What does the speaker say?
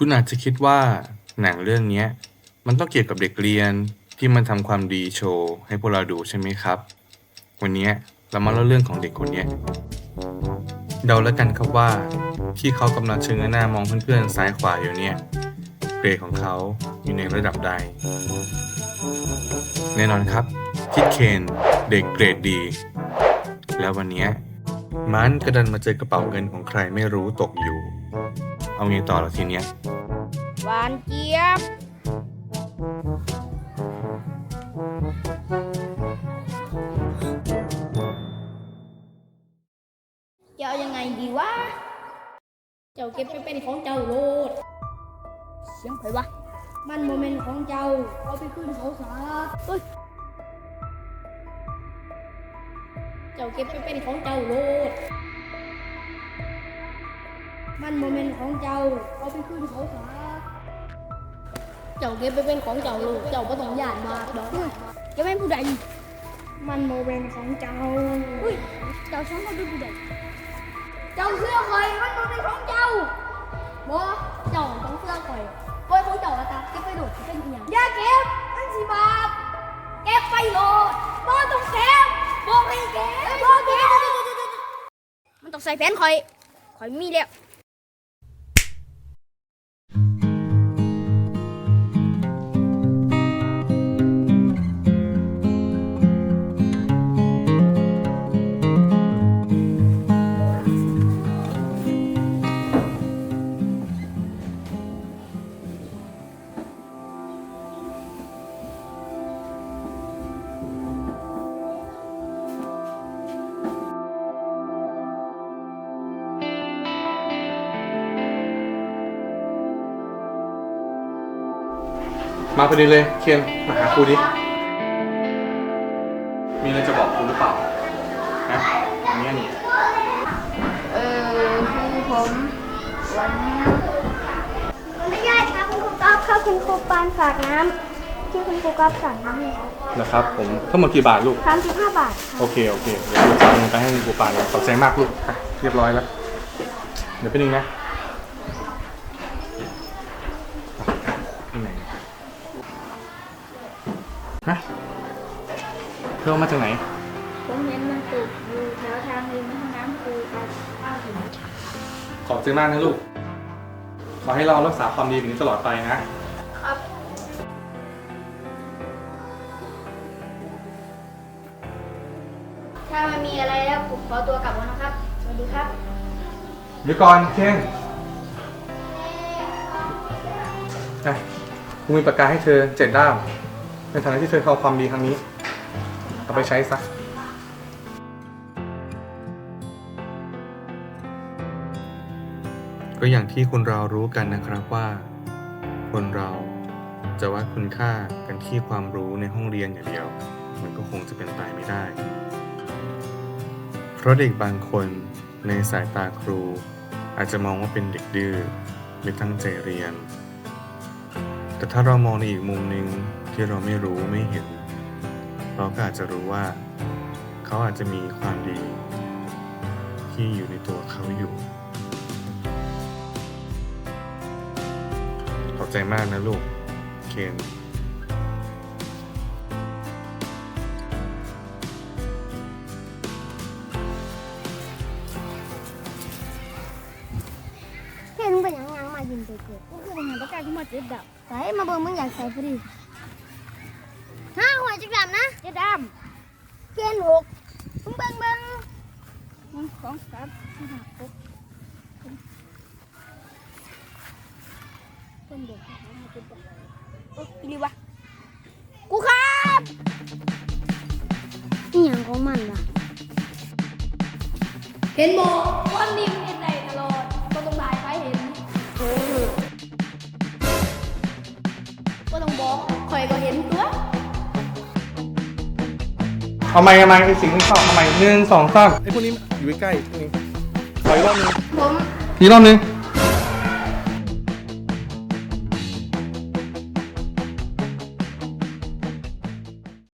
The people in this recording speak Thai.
คุณอาจจะคิดว่าหนังเรื่องเนี้ย มันต้องเกี่ยวกับเด็กเรียนที่มันทำความดีโชว์ให้พวกเราดูใช่ไหมครับ วันนี้เรามาเล่าเรื่องของเด็กคนเนี้ยเดาแล้วกันครับว่าที่เขากำลังเชิงหน้ามองเพื่อนๆซ้ายขวาอยู่เนี่ยเกรดของเขาอยู่ในระดับใด แน่นอนครับคิดเคนเด็กเกรดดี แล้ววันนี้มันกระดันมาเจอกระเป๋าเงินของใครไม่รู้ตกอยู่ เอาไงต่อละทีเนี้ยหวานเจี๊ยบจะเอายังไงดีวะ เจ้าเก็บไปเป็นของเจ้าโลด เสียงไผวะ มันโมเมนต์ของเจ้าเอาไปขึ้นเขาซะเฮ้ย เจ้าเก็บไปเป็นของเจ้าโลด มันโมเมนต์ของเจ้า เอาไปขึ้นเขาซะเจ้าเก็บไปเป็นของเจ้าโลดเจ้าก็ต้องย่านบาปดอกจะไม่นผู้ใดมันโมเมนต์ของเจ้า อุ้ย เจ้าช่างมาดูผู้ใดเจ้าเสื้อคอยมันโมเมนต์ของเจ้าบอเจ้าต้องเสื้อคอยคอยของเจ้าอะตาเก็บไปโดดเป็นอหย่างอย่าเก็บมันสิบาปเก็บไปโลดบอต้องเก็บบอกให้เก็บบอเก็บมันต้องใส่แผนคอยคอยมีแล้ว มาพอดีเลยเคนมาหาครูดิ มีอะไรจะบอกครูหรือเปล่านะอันเนี้ยนี่เออคือผมวันนี้ขออนุญาตครับคุณครูก๊อฟครับคุณครูปานฝากน้ำที่คุณครูก๊อฟสั่งน้ำให้ครับนะครับ ผมทั้งหมดกี่บาทลูก สามสิบห้าบาทครับโอเคโอเคเดี๋ยวครูจะเอาเงินไปให้ครูปานขอบใจมากลูกอะเรียบร้อยแล้ว เดี๋ยวไปบนึงนะที่ไหน ฮะเธอเอามาจากไหน ผมเห็นมันติดอยู่แถวทางริมแม่น้ำครูครับป้าถึงขอบใจมากนะลูก ขอให้เรารักษาความดีแบบนี้ตลอดไปนะถ้าไม่มีอะไรแล้วผมขอตัวกลับแล้วนะครับ สวัสดีครับ เดี๋ยวก่อนเคนอะกูมีปากกาให้เธอเจ็ดด้าม ในฐานะที่เธอทำความดีครั้งนี้เอาไปใช้ซะก็อย่างที่คนเรารู้กันนะครับว่า คนเราจะวัดคุณค่ากันที่ความรู้ในห้องเรียนอย่างเดียว มันก็คงจะเป็นไปไม่ได้ เพราะเด็กบางคนในสายตาครู อาจจะมองว่าเป็นเด็กดื้อไม่ตั้งใจเรียน แต่ถ้าเรามองในอีกมุมหนึ่ง ที่เราไม่รู้ไม่เห็น เราก็อาจจะรู้ว่า เขาอาจจะมีความดี ที่อยู่ในตัวเขาอยู่ ขอบใจมากนะลูก เคนเฮ้ยมึงเป็นยังไงมายินเกิดกูคือเป็นงานประกาศที่มาเจ็ดดับไปมาเบิ่งมึงอยากใส่พอดี จักรดำนะเจ็ดดำเกียนหกมึงเบิ่งเบิ่งหนึ่งสองสามสี่ห้าหกเป็นเด็กที่มาเจ็ดดับโอ๊ยอีหลีวะกูครับนี่อย่างของมันล่ะเห็นบอกวันนี้มันเห็นได้ตลอดก็ต้องได้ไปเห็นก็ต้องบอก เอาไม้เอาไม้ไอ้สิ่งที่ชอบเอาไม้หนึ่งสองสามไอ้พวกนี้อยู่ใกล้ๆพวกนี้ขออีกรอบหนึงผมอีกรอบหนึง